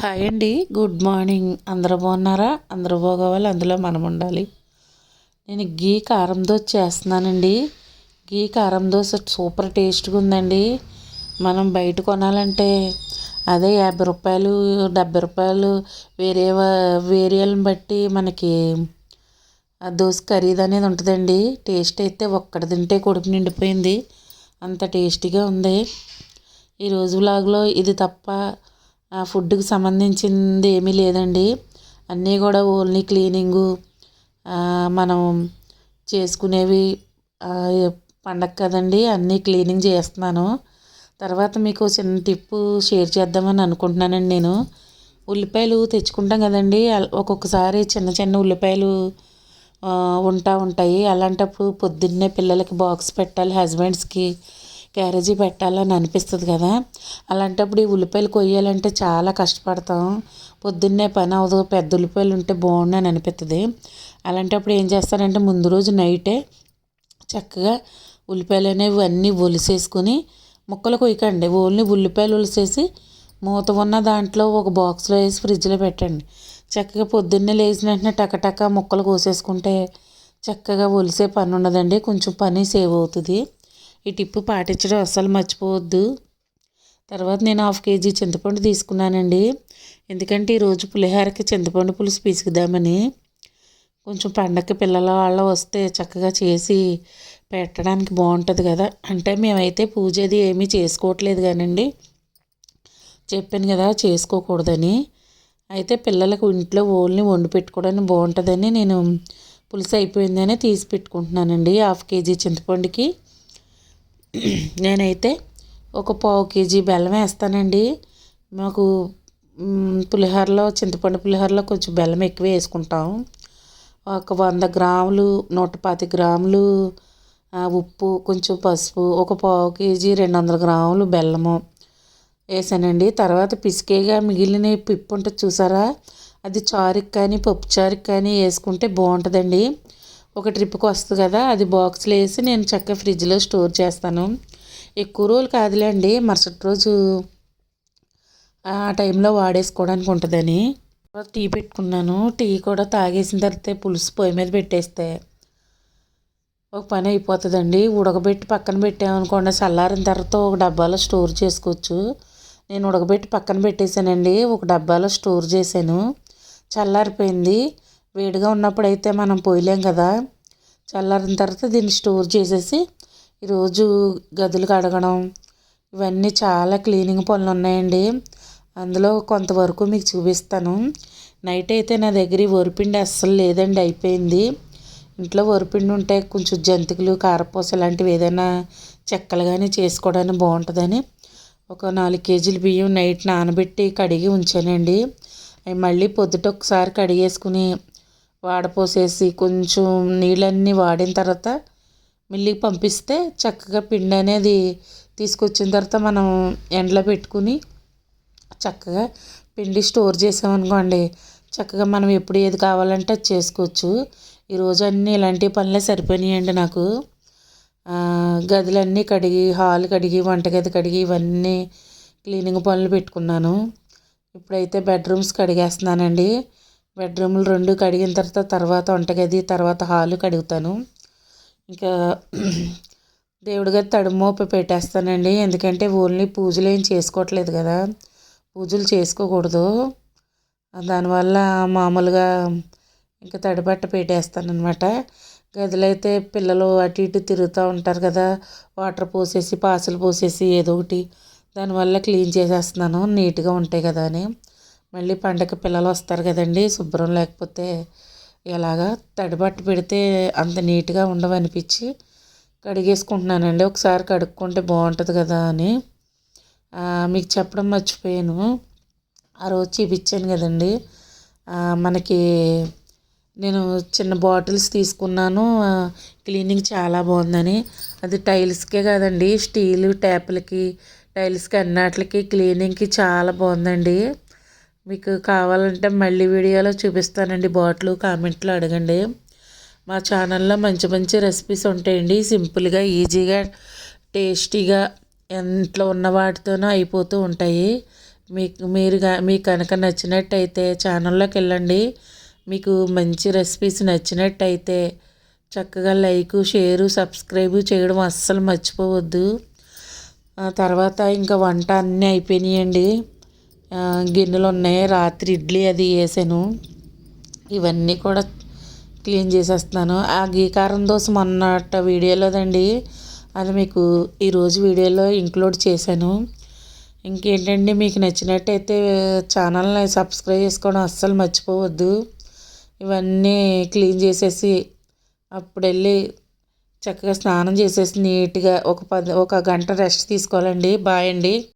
Hi అండి. Good morning. అందరూ బాగున్నారా? అందరూ బాగోవాలి. అందులో మనం ఉండాలి. నేను గీ కారం దోశ చేస్తున్నానండి. గీ కారం దోశ సూపర్ టేస్ట్గా ఉందండి. మనం బయట కొనాలంటే అదే యాభై రూపాయలు డెబ్బై రూపాయలు వేరే వేరియల్ని బట్టి మనకి ఆ దోశ ఖరీదు అనేది ఉంటుందండి. టేస్ట్ అయితే ఒక్కటి తింటే కొడుకు నిండిపోయింది. అంత టేస్టీగా ఉంది. ఈరోజు లాగ్లో ఇది తప్ప ఆ ఫుడ్కి సంబంధించింది ఏమీ లేదండి. అన్నీ కూడా ఓన్లీ క్లీనింగు మనం చేసుకునేవి పండగ కదండి అన్నీ క్లీనింగ్ చేస్తున్నాను. తర్వాత మీకు చిన్న టిప్పు షేర్ చేద్దామని అనుకుంటున్నానండి నేను. ఉల్లిపాయలు తెచ్చుకుంటాం కదండి ఒక్కొక్కసారి చిన్న చిన్న ఉల్లిపాయలు ఉంటా ఉంటాయి. అలాంటప్పుడు పొద్దున్నే పిల్లలకి బాక్స్ పెట్టాలి హస్బెండ్స్కి. క్యారేజీ పెట్టాలని అనిపిస్తుంది కదా. అలాంటప్పుడు ఈ ఉల్లిపాయలు కొయ్యాలంటే చాలా కష్టపడతాం. పొద్దున్నే పని అవదు. పెద్ద ఉల్లిపాయలు ఉంటే బాగుండు అనిపిస్తుంది అలాంటప్పుడు ఏం చేస్తానంటే ముందు రోజు నైటే చక్కగా ఉల్లిపాయలు అనేవి అన్నీ ఒలిసేసుకుని ముక్కలు కొయ్యకండి. ఓన్లీ ఉల్లిపాయలు ఒలిసేసి మూత ఉన్న దాంట్లో ఒక బాక్స్లో వేసి ఫ్రిడ్జ్లో పెట్టండి. చక్కగా పొద్దున్నే లేచిన వెంటనే టకటక ముక్కలు కోసేసుకుంటే చక్కగా ఒలిసే పని ఉండదండి కొంచెం పని సేవ్ అవుతుంది. ఈ టిప్పు పాటించడం అస్సలు మర్చిపోవద్దు. తర్వాత నేను హాఫ్ కేజీ చింతపండు తీసుకున్నానండి. ఎందుకంటే ఈరోజు పులిహోరకి చింతపండు పులుసు పీసుకుదామని. కొంచెం పండగ పిల్లల వాళ్ళ వస్తే చక్కగా చేసి పెట్టడానికి బాగుంటుంది కదా. అంటే మేమైతే పూజ అది ఏమీ చేసుకోవట్లేదు కానండి. చెప్పాను కదా చేసుకోకూడదని. అయితే పిల్లలకు ఇంట్లో ఓన్లీ వండి పెట్టుకోవడానికి బాగుంటుందని నేను పులుసు అయిపోయిందని తీసి పెట్టుకుంటున్నానండి హాఫ్ కేజీ చింతపండుకి. నేనైతే ఒక పావు కేజీ బెల్లం వేస్తానండి. మాకు పులిహోరలో చింతపండు పులిహోరలో కొంచెం బెల్లం ఎక్కువ వేసుకుంటాం. ఒక వంద గ్రాములు నూట పాతి గ్రాములు ఉప్పు కొంచెం పసుపు ఒక పావు కేజీ రెండు వందల గ్రాములు బెల్లము వేసానండి. తర్వాత పిసికేగా మిగిలిన పిప్పు ఉంటుంది చూసారా? అది చారుకి కానీ పప్పు చారుకి కానీ వేసుకుంటే బాగుంటుందండి. ఒక ట్రిప్కి వస్తుంది కదా అది బాక్స్లో వేసి నేను చక్కగా ఫ్రిడ్జ్లో స్టోర్ చేస్తాను. ఎక్కువ రోజులు కాదులేండి మరుసటి రోజు ఆ టైంలో వాడేసుకోవడానికి ఉంటుందని. టీ పెట్టుకున్నాను టీ కూడా తాగేసిన తర్వాత పులుసు పొయ్యి మీద పెట్టేస్తే ఒక పని అయిపోతుందండి. ఉడకబెట్టి పక్కన పెట్టామనుకోండి చల్లారిన తర్వాత ఒక డబ్బాలో స్టోర్ చేసుకోవచ్చు. నేను ఉడకబెట్టి పక్కన పెట్టేశానండి ఒక డబ్బాలో స్టోర్ చేశాను. చల్లారిపోయింది. వేడిగా ఉన్నప్పుడు అయితే మనం పోయలేం కదా. చల్లారిన తర్వాత దీన్ని స్టోర్ చేసేసి ఈరోజు గదులు కడగడం ఇవన్నీ చాలా క్లీనింగ్ పనులు ఉన్నాయండి. అందులో కొంతవరకు మీకు చూపిస్తాను. నైట్ అయితే నా దగ్గర వరిపిండి అస్సలు లేదండి అయిపోయింది. ఇంట్లో వరిపిండి ఉంటే కొంచెం జంతికలు కారపూస లాంటివి ఏదైనా చెక్కలు కానీ చేసుకోవడానికి బాగుంటుందని ఒక నాలుగు కేజీలు బియ్యం నైట్ నానబెట్టి కడిగి ఉంచానండి. అవి మళ్ళీ పొద్దుట ఒకసారి కడిగేసుకుని వాడపోసేసి కొంచెం నీళ్ళన్నీ వాడిన తర్వాత మిల్లికి పంపిస్తే చక్కగా పిండి అనేది తీసుకొచ్చిన తర్వాత మనం ఎండలో పెట్టుకుని చక్కగా పిండి స్టోర్ చేసామనుకోండి చక్కగా మనం ఎప్పుడు ఏది కావాలంటే అది చేసుకోవచ్చు. ఈరోజు అన్నీ ఇలాంటి పనులే సరిపోయినాయండి నాకు. గదులన్నీ కడిగి హాల్ కడిగి వంటగది కడిగి ఇవన్నీ క్లీనింగ్ పనులు పెట్టుకున్నాను. ఇప్పుడైతే బెడ్రూమ్స్ కడిగేస్తున్నానండి. బెడ్రూమ్లు రెండు కడిగిన తర్వాత తర్వాత వంటగది తర్వాత హాలు కడుగుతాను. ఇంకా దేవుడి గది తడుమోపి పెట్టేస్తానండి. ఎందుకంటే ఓన్లీ పూజలు ఏం చేసుకోవట్లేదు కదా. పూజలు చేసుకోకూడదు. దానివల్ల మామూలుగా ఇంకా తడిబట్ట పెట్టేస్తాను అనమాట గదిలో అయితే పిల్లలు అటు ఇటు తిరుగుతూ ఉంటారు కదా. వాటర్ పోసేసి పాసులు పోసేసి ఏదో ఒకటి దానివల్ల క్లీన్ చేసేస్తున్నాను. నీట్గా ఉంటాయి కదా అని. మళ్ళీ పండగ పిల్లలు వస్తారు కదండి శుభ్రం లేకపోతే ఎలాగా తడిబట్ట పెడితే అంత నీట్గా ఉండవనిపించి కడిగేసుకుంటున్నానండి. ఒకసారి కడుక్కుంటే బాగుంటుంది కదా అని. మీకు చెప్పడం మర్చిపోయాను. ఆ రోజు చూపించాను కదండి. మనకి నేను చిన్న బాటిల్స్ తీసుకున్నాను. క్లీనింగ్ చాలా బాగుందని. అది టైల్స్కే కాదండి స్టీల్ ట్యాప్లకి టైల్స్కి అన్నిటికి క్లీనింగ్కి చాలా బాగుందండి. మీకు కావాలంటే మళ్ళీ వీడియోలో చూపిస్తానండి. బాటిల్ కామెంట్లో అడగండి. మా ఛానల్లో మంచి మంచి రెసిపీస్ ఉంటాయండి. సింపుల్గా ఈజీగా టేస్టీగా ఇంట్లో ఉన్న వాటితోనూ అయిపోతూ ఉంటాయి. మీకు మీరుగా మీకు కనుక నచ్చినట్టయితే ఛానల్లోకి వెళ్ళండి. మీకు మంచి రెసిపీస్ నచ్చినట్టయితే చక్కగా లైక్ షేరు సబ్స్క్రైబ్ చేయడం అస్సలు మర్చిపోవద్దు. తర్వాత ఇంకా వంట అన్నీ అయిపోయినాయండి. గిన్నెలు ఉన్నాయి రాత్రి ఇడ్లీ అది వేసాను. ఇవన్నీ కూడా క్లీన్ చేసేస్తున్నాను. ఆ గీకారం దోశ మొన్నట వీడియోలోదండి. అది మీకు ఈరోజు వీడియోలో ఇంక్లూడ్ చేశాను. ఇంకేంటండి మీకు నచ్చినట్టయితే ఛానల్ని సబ్స్క్రైబ్ చేసుకోవడం అస్సలు మర్చిపోవద్దు. ఇవన్నీ క్లీన్ చేసేసి అప్పుడు వెళ్ళి చక్కగా స్నానం చేసేసి నీట్గా ఒక పది ఒక గంట రెస్ట్ తీసుకోవాలండి. బాయ్ అండి.